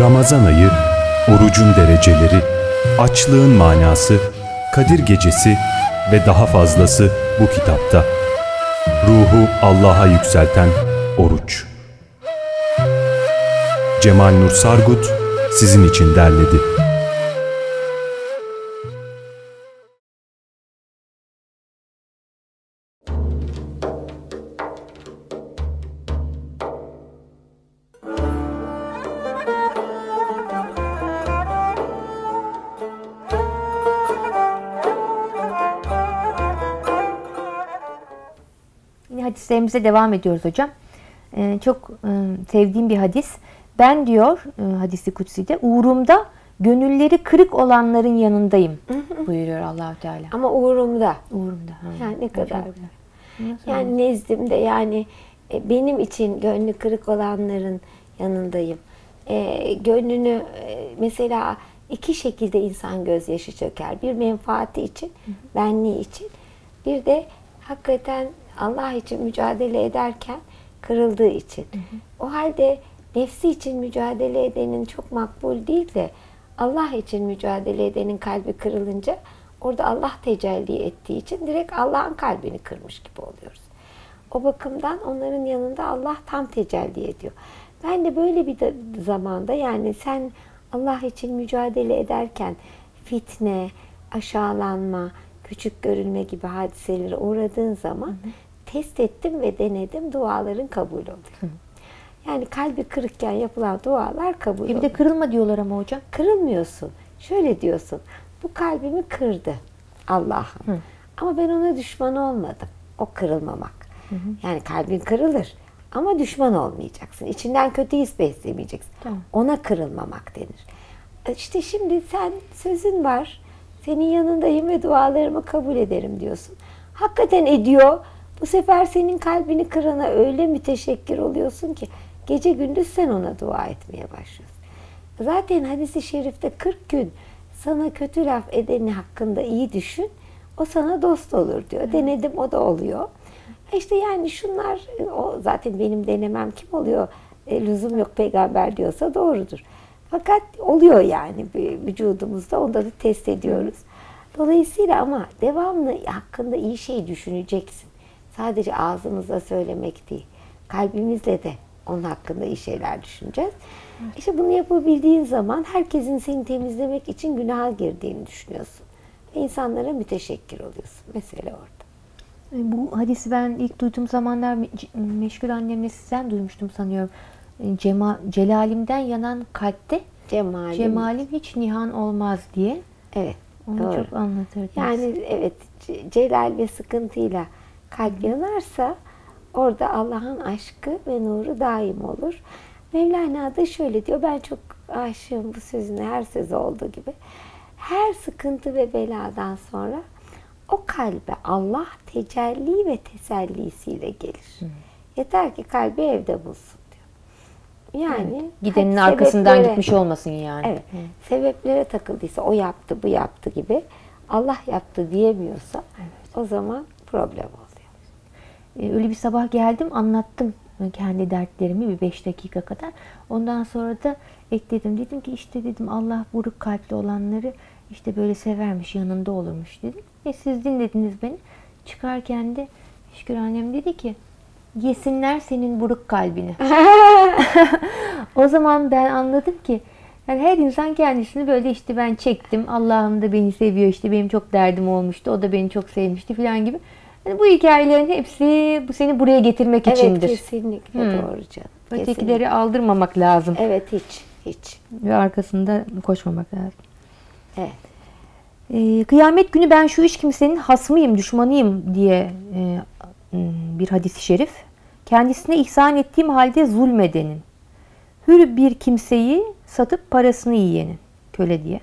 Ramazan ayı, orucun dereceleri, açlığın manası, Kadir gecesi ve daha fazlası bu kitapta. Ruhu Allah'a yükselten oruç. Cemal Nur Sargut sizin için derledi. Hadislerimize devam ediyoruz hocam. Ee, çok e, sevdiğim bir hadis. Ben diyor e, hadisi kutsi'de uğrumda gönülleri kırık olanların yanındayım buyuruyor Allahu Teala. Ama uğrumda. Uğrumda. ha. Yani ne kadar. Nasıl? Yani nezdimde yani e, benim için gönlü kırık olanların yanındayım. E, gönlünü e, mesela iki şekilde insan gözyaşı çöker. Bir menfaati için, benliği için. Bir de hakikaten Allah için mücadele ederken kırıldığı için. O halde nefsi için mücadele edenin çok makbul değil de Allah için mücadele edenin kalbi kırılınca orada Allah tecelli ettiği için direkt Allah'ın kalbini kırmış gibi oluyoruz. O bakımdan onların yanında Allah tam tecelli ediyor. Ben de böyle bir de- zamanda yani sen Allah için mücadele ederken fitne, aşağılanma, küçük görülme gibi hadiselere uğradığın zaman test ettim ve denedim duaların kabul oluyor. Yani kalbi kırıkken yapılan dualar kabul E bir oluyor. de kırılma diyorlar ama hocam. Kırılmıyorsun. Şöyle diyorsun. Bu kalbimi kırdı Allah'ım. Ama ben ona düşman olmadım. O kırılmamak. Yani kalbin kırılır. Ama düşman olmayacaksın. İçinden kötü his beslemeyeceksin. Tamam. Ona kırılmamak denir. E İşte şimdi sen sözün var. Senin yanındayım ve dualarımı kabul ederim diyorsun. Hakikaten ediyor. Bu sefer senin kalbini kırana öyle müteşekkir oluyorsun ki gece gündüz sen ona dua etmeye başlıyorsun. Zaten hadisi şerifte 40 gün sana kötü laf edeni hakkında iyi düşün. O sana dost olur diyor. Denedim o da oluyor. İşte yani şunlar o zaten benim denemem kim oluyor? E, lüzum yok peygamber diyorsa doğrudur. Fakat oluyor yani vücudumuzda onda da test ediyoruz. Dolayısıyla ama devamlı hakkında iyi şey düşüneceksin. Sadece ağzımızla söylemek değil. Kalbimizle de onun hakkında iyi şeyler düşüneceğiz. İşte bunu yapabildiğin zaman herkesin seni temizlemek için günaha girdiğini düşünüyorsun. Ve insanlara müteşekkir oluyorsun. Mesele orada. E, Bu hadisi ben ilk duyduğum zamanlar Meşgul annemle sizden duymuştum sanıyorum. E, Cema, Celalimden yanan kalpte Cemalim. cemalim hiç nihan olmaz diye. Evet. Onu doğru. çok anlatırdınız. Yani evet ce- celal ve sıkıntıyla kalp yanarsa orada Allah'ın aşkı ve nuru daim olur. Mevlana da şöyle diyor. Ben çok aşığım bu sözüne her sözü olduğu gibi. Her sıkıntı ve beladan sonra o kalbe Allah tecelli ve tesellisiyle gelir. Yeter ki kalbi evde bulsun diyor. Yani Gidenin hadi arkasından gitmiş olmasın yani. Evet. Sebeplere takıldıysa o yaptı, bu yaptı gibi Allah yaptı diyemiyorsa o zaman problem oluyor. E, Öyle bir sabah geldim anlattım kendi dertlerimi bir beş dakika kadar. Ondan sonra da ekledim. Dedim ki işte dedim Allah buruk kalpli olanları işte böyle severmiş yanında olurmuş dedim. E siz dinlediniz beni. Çıkarken de Şükür annem dedi ki yesinler senin buruk kalbini. o zaman ben anladım ki yani her insan kendisini böyle işte ben çektim. Allah'ım da beni seviyor işte benim çok derdim olmuştu. O da beni çok sevmişti falan gibi. Yani bu hikayelerin hepsi bu seni buraya getirmek Evet içindir. kesinlikle Hı. doğru canım. Ötekileri Kesinlikle. aldırmamak lazım. Evet hiç hiç. Ve arkasında koşmamak lazım. Evet. Ee, kıyamet günü ben şu üç kimsenin hasmıyım, düşmanıyım diye e, bir hadis-i şerif. Kendisine ihsan ettiğim halde zulmedenin. Hür bir kimseyi satıp parasını yiyenin. Köle diye.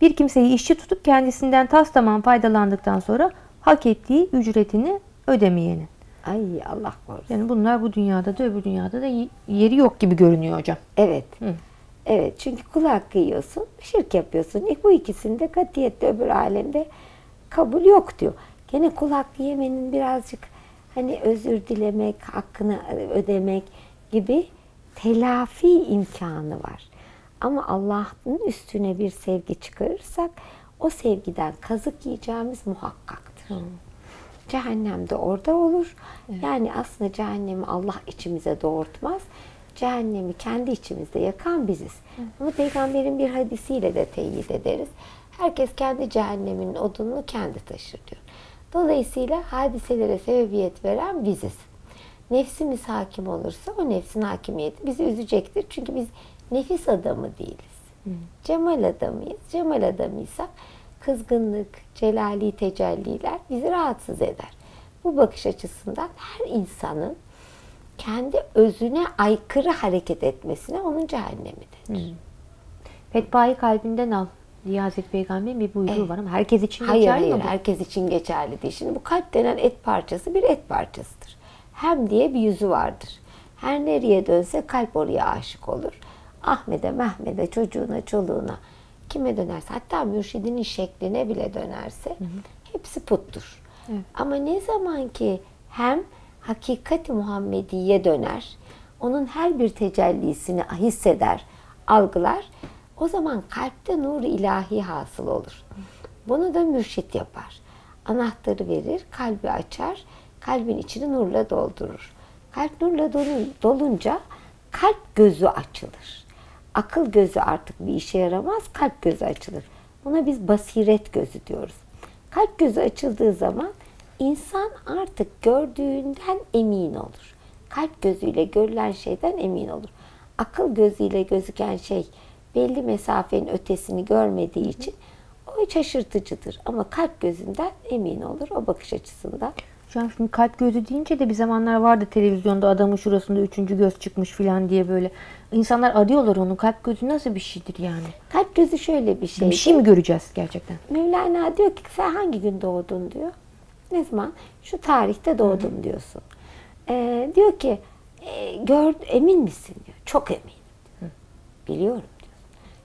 Bir kimseyi işçi tutup kendisinden tas tamam faydalandıktan sonra hak ettiği ücretini ödemeyenin. Ay Allah korusun. Yani bunlar bu dünyada da öbür dünyada da yeri yok gibi görünüyor hocam. Evet. Hı. Evet çünkü kul hakkı yiyorsun, şirk yapıyorsun. İlk bu ikisinde katiyette öbür alemde kabul yok diyor. Gene kul hakkı yemenin birazcık hani özür dilemek, hakkını ödemek gibi telafi imkanı var. Ama Allah'ın üstüne bir sevgi çıkarırsak o sevgiden kazık yiyeceğimiz Cehennem de orada olur. Yani aslında cehennemi Allah içimize doğurtmaz. Cehennemi kendi içimizde yakan biziz. Bunu peygamberin bir hadisiyle de teyit ederiz. Herkes kendi cehenneminin odununu kendi taşır diyor. Dolayısıyla hadiselere sebebiyet veren biziz. Nefsimiz hakim olursa o nefsin hakimiyeti bizi üzecektir. Çünkü biz nefis adamı değiliz. Cemal adamıyız. Cemal adamıysak kızgınlık, celali tecelliler bizi rahatsız eder. Bu bakış açısından her insanın kendi özüne aykırı hareket etmesine onun cehennemidir. Fetvayı kalbinden al. diye Hazreti Peygamber'in bir buyruğu var ama herkes için Hayır geçerli hayır mi bu? herkes için geçerli değil. Şimdi bu kalp denen et parçası bir et parçasıdır. Hem diye bir yüzü vardır. Her nereye dönse kalp oraya aşık olur. Ahmet'e, Mehmet'e, çocuğuna, çoluğuna kime dönerse hatta mürşidinin şekline bile dönerse hepsi puttur. Ama ne zaman ki hem hakikati Muhammediye döner, onun her bir tecellisini hisseder, algılar, o zaman kalpte nur ilahi hasıl olur. Bunu da mürşit yapar. Anahtarı verir, kalbi açar, kalbin içini nurla doldurur. Kalp nurla dolu- dolunca kalp gözü açılır. Akıl gözü artık bir işe yaramaz, kalp gözü açılır. Buna biz basiret gözü diyoruz. Kalp gözü açıldığı zaman insan artık gördüğünden emin olur. Kalp gözüyle görülen şeyden emin olur. Akıl gözüyle gözüken şey belli mesafenin ötesini görmediği için o şaşırtıcıdır. Ama kalp gözünden emin olur o bakış açısından. An şimdi kalp gözü deyince de bir zamanlar vardı televizyonda adamın şurasında üçüncü göz çıkmış falan diye böyle. İnsanlar arıyorlar onu. Kalp gözü nasıl bir şeydir yani? Kalp gözü şöyle bir şey. Bir şey mi göreceğiz gerçekten? Mevlana diyor ki sen hangi gün doğdun diyor. Ne zaman? Şu tarihte doğdum diyorsun. Ee, diyor ki e, gör, emin misin diyor. Çok eminim. Biliyorum diyor.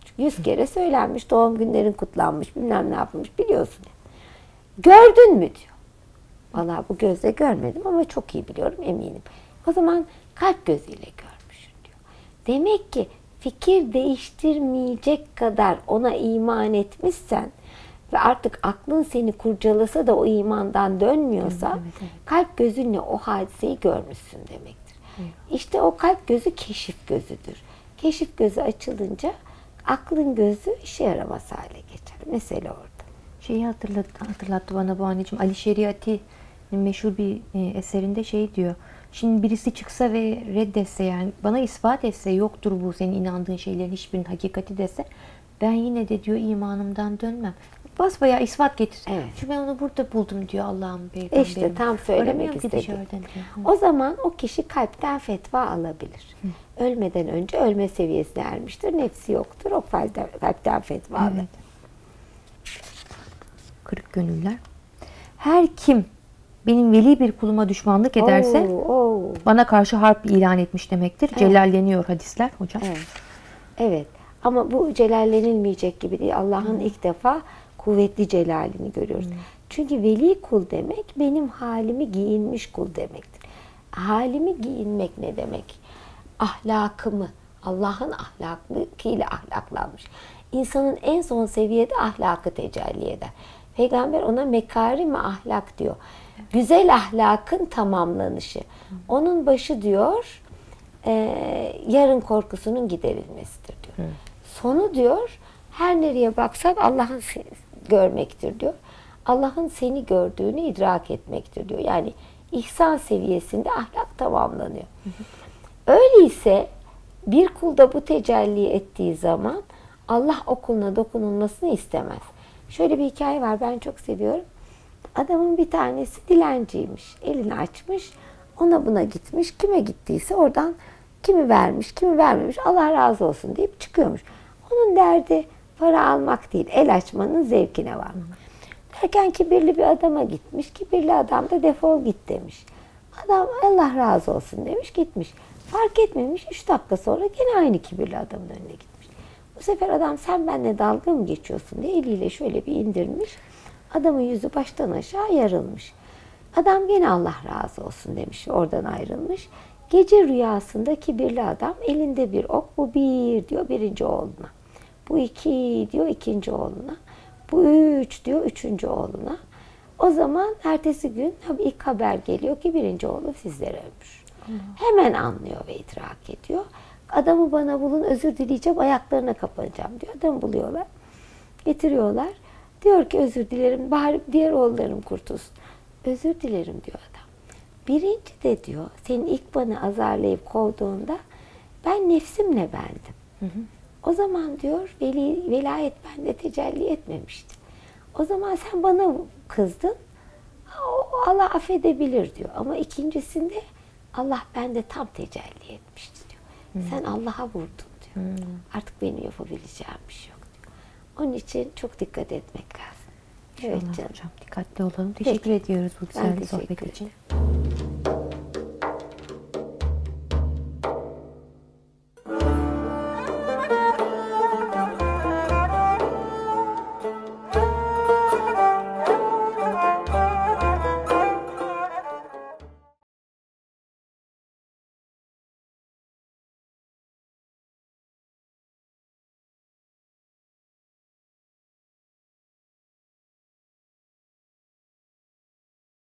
Çünkü yüz kere söylenmiş doğum günlerin kutlanmış bilmem ne yapılmış biliyorsun. Gördün mü diyor. Vallahi bu gözle görmedim ama çok iyi biliyorum eminim. O zaman kalp gözüyle görmüşsün diyor. Demek ki fikir değiştirmeyecek kadar ona iman etmişsen ve artık aklın seni kurcalasa da o imandan dönmüyorsa kalp gözünle o hadiseyi görmüşsün demektir. İşte o kalp gözü keşif gözüdür. Keşif gözü açılınca aklın gözü işe yaramaz hale geçer. Mesele orada. Şeyi hatırlattı, hatırlattı bana bu anneciğim. Ali Şeriati meşhur bir e, eserinde şey diyor. Şimdi birisi çıksa ve reddetse yani bana ispat etse yoktur bu senin inandığın şeylerin hiçbirinin hakikati dese ben yine de diyor imanımdan dönmem. Basbayağı ispat getir. Evet. Çünkü ben onu burada buldum diyor Allah'ın peygamberim. İşte tam söylemek istedim. Hı. O zaman o kişi kalpten fetva alabilir. Ölmeden önce ölme seviyesine ermiştir. Nefsi yoktur. O kalpten, kalpten fetva alır. Evet. Kırık gönüller. Her kim benim veli bir kuluma düşmanlık ederse Oo, oo. bana karşı harp ilan etmiş demektir. Celalleniyor hadisler hocam. Evet. Evet. Ama bu celallenilmeyecek gibi değil. Allah'ın ilk defa kuvvetli celalini görüyoruz. Çünkü veli kul demek benim halimi giyinmiş kul demektir. Halimi giyinmek ne demek? Ahlakımı, Allah'ın ahlakıyla ahlaklanmış. İnsanın en son seviyede ahlakı tecelli eder. Peygamber ona mekarim ahlak diyor. Güzel ahlakın tamamlanışı. Onun başı diyor, e, yarın korkusunun giderilmesidir diyor. Sonu diyor, her nereye baksan Allah'ın görmektir diyor. Allah'ın seni gördüğünü idrak etmektir diyor. Yani ihsan seviyesinde ahlak tamamlanıyor. Öyleyse bir kulda bu tecelli ettiği zaman Allah o kuluna dokunulmasını istemez. Şöyle bir hikaye var ben çok seviyorum. Adamın bir tanesi dilenciymiş. Elini açmış. Ona buna gitmiş. Kime gittiyse oradan kimi vermiş, kimi vermemiş. Allah razı olsun deyip çıkıyormuş. Onun derdi para almak değil. El açmanın zevkine var. Derken kibirli bir adama gitmiş. Kibirli adam da defol git demiş. Adam Allah razı olsun demiş gitmiş. Fark etmemiş. Üç dakika sonra gene aynı kibirli adamın önüne gitmiş. Bu sefer adam sen benimle dalga mı geçiyorsun diye eliyle şöyle bir indirmiş. Adamın yüzü baştan aşağı yarılmış. Adam gene Allah razı olsun demiş oradan ayrılmış. Gece rüyasında kibirli adam elinde bir ok. Bu bir diyor birinci oğluna. Bu iki diyor ikinci oğluna. Bu üç diyor üçüncü oğluna. O zaman ertesi gün ilk haber geliyor ki birinci oğlu sizlere ölmüş. Hemen anlıyor ve idrak ediyor. Adamı bana bulun özür dileyeceğim ayaklarına kapanacağım diyor. Adamı buluyorlar. Getiriyorlar. Diyor ki özür dilerim bari diğer oğullarım kurtulsun. Özür dilerim diyor adam. Birinci de diyor senin ilk bana azarlayıp kovduğunda ben nefsimle bendim. O zaman diyor veli, velayet bende tecelli etmemişti. O zaman sen bana kızdın. O Allah affedebilir diyor. Ama ikincisinde Allah bende tam tecelli etmişti diyor. Sen Allah'a vurdun diyor. Artık benim yapabileceğim bir şey yok. Onun için çok dikkat etmek lazım. Evet İnşallah canım. hocam dikkatli olalım. Teşekkür ediyoruz bu güzel sohbet için. ederim.